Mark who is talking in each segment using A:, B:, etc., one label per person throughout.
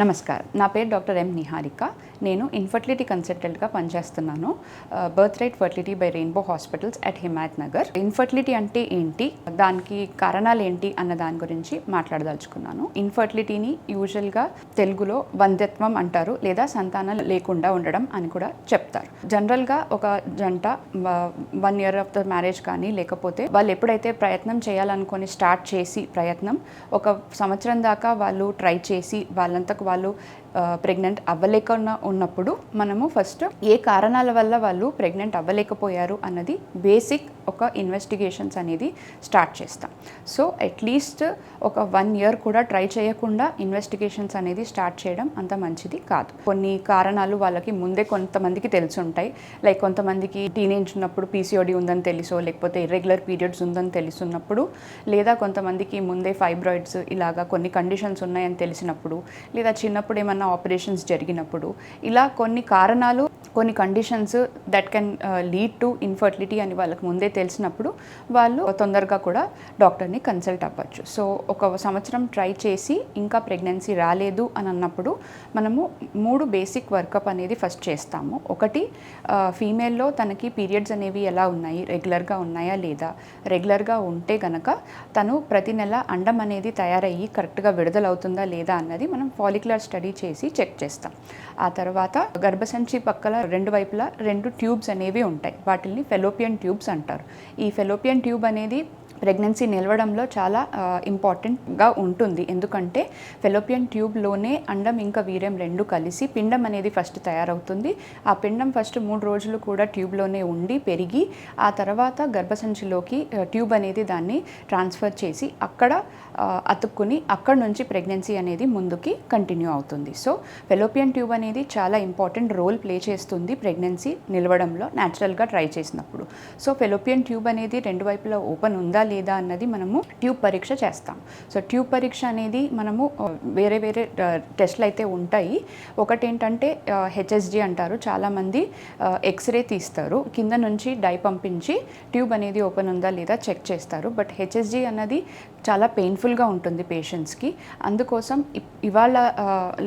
A: నమస్కారం. నా పేరు డాక్టర్ ఎం నిహారిక. నేను ఇన్ఫర్టిలిటీ కన్సల్టెంట్గా పనిచేస్తున్నాను. Birth Right Fertility by Rainbow Hospitals at Himayat Nagar infertility అంటే ఏంటి? దానికి కారణాలు ఏంటి అన్న దాని గురించి మాట్లాడదలుచుకున్నాను. ఇన్ఫర్టిలిటీని యూజువల్గా తెలుగులో వంధ్యత్వం అంటారు లేదా సంతానం లేకుండా ఉండడం అని కూడా చెప్తారు. జనరల్గా ఒక జంట one year of the marriage కానీ లేకపోతే వాళ్ళు ఎప్పుడైతే ప్రయత్నం చేయాలనుకొని స్టార్ట్ చేసి ప్రయత్నం ఒక సంవత్సరం దాకా వాళ్ళు ట్రై చేసి వాళ్ళంతా వరకు వాళ్ళు ప్రెగ్నెంట్ అవ్వలేకుండా ఉన్నప్పుడు మనము ఫస్ట్ ఏ కారణాల వల్ల వాళ్ళు ప్రెగ్నెంట్ అవ్వలేకపోయారు అన్నది బేసిక్ ఒక ఇన్వెస్టిగేషన్స్ అనేది స్టార్ట్ చేస్తాం. సో అట్లీస్ట్ ఒక వన్ ఇయర్ కూడా ట్రై చేయకుండా ఇన్వెస్టిగేషన్స్ అనేది స్టార్ట్ చేయడం అంత మంచిది కాదు. కొన్ని కారణాలు వాళ్ళకి ముందే కొంతమందికి తెలిసి ఉంటాయి. లైక్ కొంతమందికి టీనేజ్ ఉన్నప్పుడు పీసీఓడి ఉందని తెలుసో లేకపోతే ఇర్రెగ్యులర్ పీరియడ్స్ ఉందని తెలుసున్నప్పుడు లేదా కొంతమందికి ముందే ఫైబ్రాయిడ్స్ ఇలాగా కొన్ని కండిషన్స్ ఉన్నాయని తెలిసినప్పుడు లేదా చిన్నప్పుడు ఏమన్నా ఆపరేషన్స్ జరిగినప్పుడు ఇలా కొన్ని కారణాలు కొన్ని conditions that can lead to infertility అని వాళ్ళకి ముందే తెలిసినప్పుడు వాళ్ళు తొందరగా కూడా డాక్టర్ని కన్సల్ట్ అవ్వచ్చు. సో ఒక సంవత్సరం ట్రై చేసి ఇంకా ప్రెగ్నెన్సీ రాలేదు అని అన్నప్పుడు మనము మూడు బేసిక్ వర్కప్ అనేది ఫస్ట్ చేస్తాము. ఒకటి ఫీమేల్లో తనకి పీరియడ్స్ అనేవి ఎలా ఉన్నాయి? రెగ్యులర్గా ఉన్నాయా లేదా? రెగ్యులర్గా ఉంటే గనక తను ప్రతి నెల అండం అనేది తయారయ్యి కరెక్ట్గా విడుదలవుతుందా లేదా అన్నది మనం ఫాలిక్యులర్ స్టడీ చేసి చెక్ చేస్తాం. ఆ తర్వాత గర్భసంచి పక్కల రెండు వైపులా రెండు ట్యూబ్స్ అనేవి ఉంటాయి. వాటిని ఫెలోపియన్ ట్యూబ్స్ అంటారు. ఈ ఫెలోపియన్ ట్యూబ్ అనేది ప్రెగ్నెన్సీ నిలవడంలో చాలా ఇంపార్టెంట్గా ఉంటుంది. ఎందుకంటే ఫెలోపియన్ ట్యూబ్లోనే అండం ఇంకా వీర్యం రెండు కలిసి పిండం అనేది ఫస్ట్ తయారవుతుంది. ఆ పిండం ఫస్ట్ మూడు రోజులు కూడా ట్యూబ్లోనే ఉండి పెరిగి ఆ తర్వాత గర్భసంచిలోకి ట్యూబ్ అనేది దాన్ని ట్రాన్స్ఫర్ చేసి అక్కడ అతుక్కుని అక్కడ నుంచి ప్రెగ్నెన్సీ అనేది ముందుకి కంటిన్యూ అవుతుంది. సో ఫెలోపియన్ ట్యూబ్ అనేది చాలా ఇంపార్టెంట్ రోల్ ప్లే చేస్తుంది ప్రెగ్నెన్సీ నిలవడంలో న్యాచురల్గా ట్రై చేసినప్పుడు. సో ఫెలోపియన్ ట్యూబ్ అనేది రెండు వైపులా ఓపెన్ ఉందా లేదా అన్నది మనము ట్యూబ్ పరీక్ష చేస్తాం. సో ట్యూబ్ పరీక్ష అనేది మనము వేరే వేరే టెస్ట్లు అయితే ఉంటాయి. ఒకటి ఏంటంటే హెచ్ఎస్జి అంటారు. చాలామంది ఎక్స్రే తీస్తారు. కింద నుంచి డై పంపించి ట్యూబ్ అనేది ఓపెన్ ఉందా లేదా చెక్ చేస్తారు. బట్ హెచ్ఎస్జి అన్నది చాలా పెయిన్ఫుల్గా ఉంటుంది పేషెంట్స్కి. అందుకోసం ఇవాళ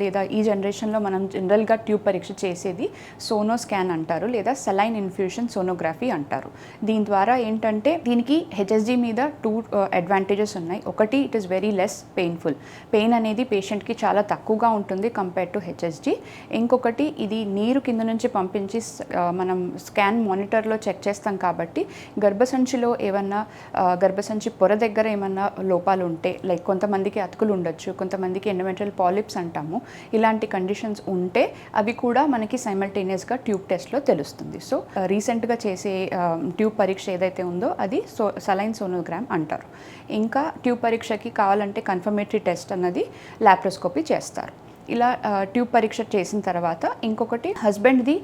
A: లేదా ఈ జనరేషన్లో మనం జనరల్గా ట్యూబ్ పరీక్ష చేసేది సోనో స్కాన్ అంటారు లేదా సెలైన్ ఇన్ఫ్యూషన్ సోనోగ్రఫీ అంటారు. దీని ద్వారా ఏంటంటే దీనికి హెచ్ఎస్జి మీద టూ అడ్వాంటేజెస్ ఉన్నాయి. ఒకటి it is very less painful pain అనేది పేషెంట్కి చాలా తక్కువగా ఉంటుంది కంపేర్ టు హెచ్ఎస్జి ఇంకొకటి ఇది నీరు కింద నుంచి పంపించి మనం స్కాన్ మానిటర్లో చెక్ చేస్తాం కాబట్టి గర్భసంచిలో ఏమన్నా గర్భసంచి పొర దగ్గర ఏమన్నా లోపాలు ఉంటే లైక్ కొంతమందికి అతుకులు ఉండొచ్చు కొంతమందికి ఎండమెంటల్ పాలిప్స్ అంటాము. ఇలాంటి కండిషన్స్ ఉంటే అవి కూడా మనకి సైమల్టేనియస్గా ట్యూబ్ టెస్ట్లో తెలుస్తుంది. సో రీసెంట్గా చేసే ట్యూబ్ పరీక్ష ఏదైతే ఉందో అది సో సలైన్ సోనోగ్రామ్ అంటారు. ఇంకా ట్యూబ్ పరీక్షకి కావాలంటే కన్ఫర్మేటరీ టెస్ట్ అన్నది లాప్రోస్కోపీ చేస్తారు. ఇలా ట్యూబ్ పరీక్ష చేసిన తర్వాత ఇంకొకటి హస్బెండ్ది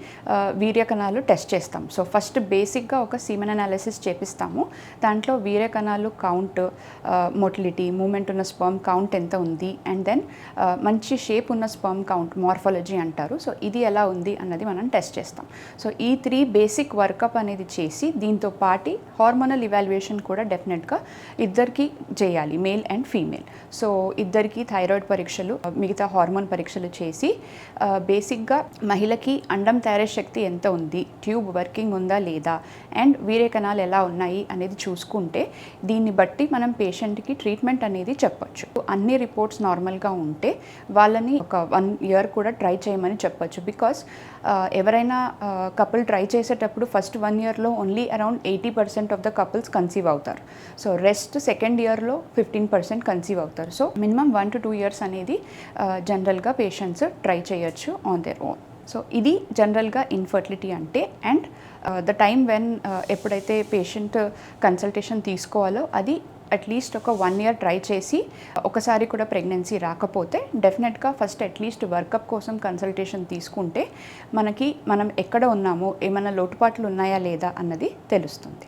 A: వీర్యకణాలు టెస్ట్ చేస్తాం. సో ఫస్ట్ బేసిక్గా ఒక సీమన్ అనాలిసిస్ చేపిస్తాము. దాంట్లో వీర్యకణాలు కౌంట్ మోటిలిటీ మూమెంట్ ఉన్న స్పర్మ్ కౌంట్ ఎంత ఉంది అండ్ దెన్ మంచి షేప్ ఉన్న స్పర్మ్ కౌంట్ మార్ఫాలజీ అంటారు. సో ఇది ఎలా ఉంది అన్నది మనం టెస్ట్ చేస్తాం. సో ఈ త్రీ బేసిక్ వర్కప్ అనేది చేసి దీంతో పాటి హార్మోనల్ ఇవాల్యుయేషన్ కూడా డెఫినెట్గా ఇద్దరికి చేయాలి మేల్ అండ్ ఫీమేల్. సో ఇద్దరికి థైరాయిడ్ పరీక్షలు మిగతా హార్మోన్ పరీక్షలు చేసి బేసిక్గా మహిళకి అండం తయారే శక్తి ఎంత ఉంది? ట్యూబ్ వర్కింగ్ ఉందా లేదా? అండ్ వీరే కణాలు ఎలా ఉన్నాయి? అనేది చూసుకుంటే దీన్ని బట్టి మనం పేషెంట్కి ట్రీట్మెంట్ అనేది చెప్పొచ్చు. అన్ని రిపోర్ట్స్ నార్మల్గా ఉంటే వాళ్ళని ఒక వన్ ఇయర్ కూడా ట్రై చేయమని చెప్పొచ్చు. బికాస్ ఎవరైనా కపుల్ ట్రై చేసేటప్పుడు ఫస్ట్ వన్ ఇయర్లో only around eighty percent of the couples conceive అవుతారు. సో రెస్ట్ సెకండ్ ఇయర్లో ఫిఫ్టీన్ పర్సెంట్ కన్సీవ్ అవుతారు. So minimum one to two years అనేది జనరల్ జనరల్గా పేషెంట్స్ ట్రై చేయొచ్చు ఆన్ దేర్ ఓన్ సో ఇది జనరల్గా ఇన్ఫర్టిలిటీ అంటే అండ్ ద టైం వెన్ ఎప్పుడైతే పేషెంట్ కన్సల్టేషన్ తీసుకోవాలో అది అట్లీస్ట్ ఒక వన్ ఇయర్ ట్రై చేసి ఒకసారి కూడా ప్రెగ్నెన్సీ రాకపోతే డెఫినెట్గా ఫస్ట్ అట్లీస్ట్ వర్కప్ కోసం కన్సల్టేషన్ తీసుకుంటే మనకి మనం ఎక్కడ ఉన్నామో ఏమైనా లోటుపాట్లు ఉన్నాయా లేదా అన్నది తెలుస్తుంది.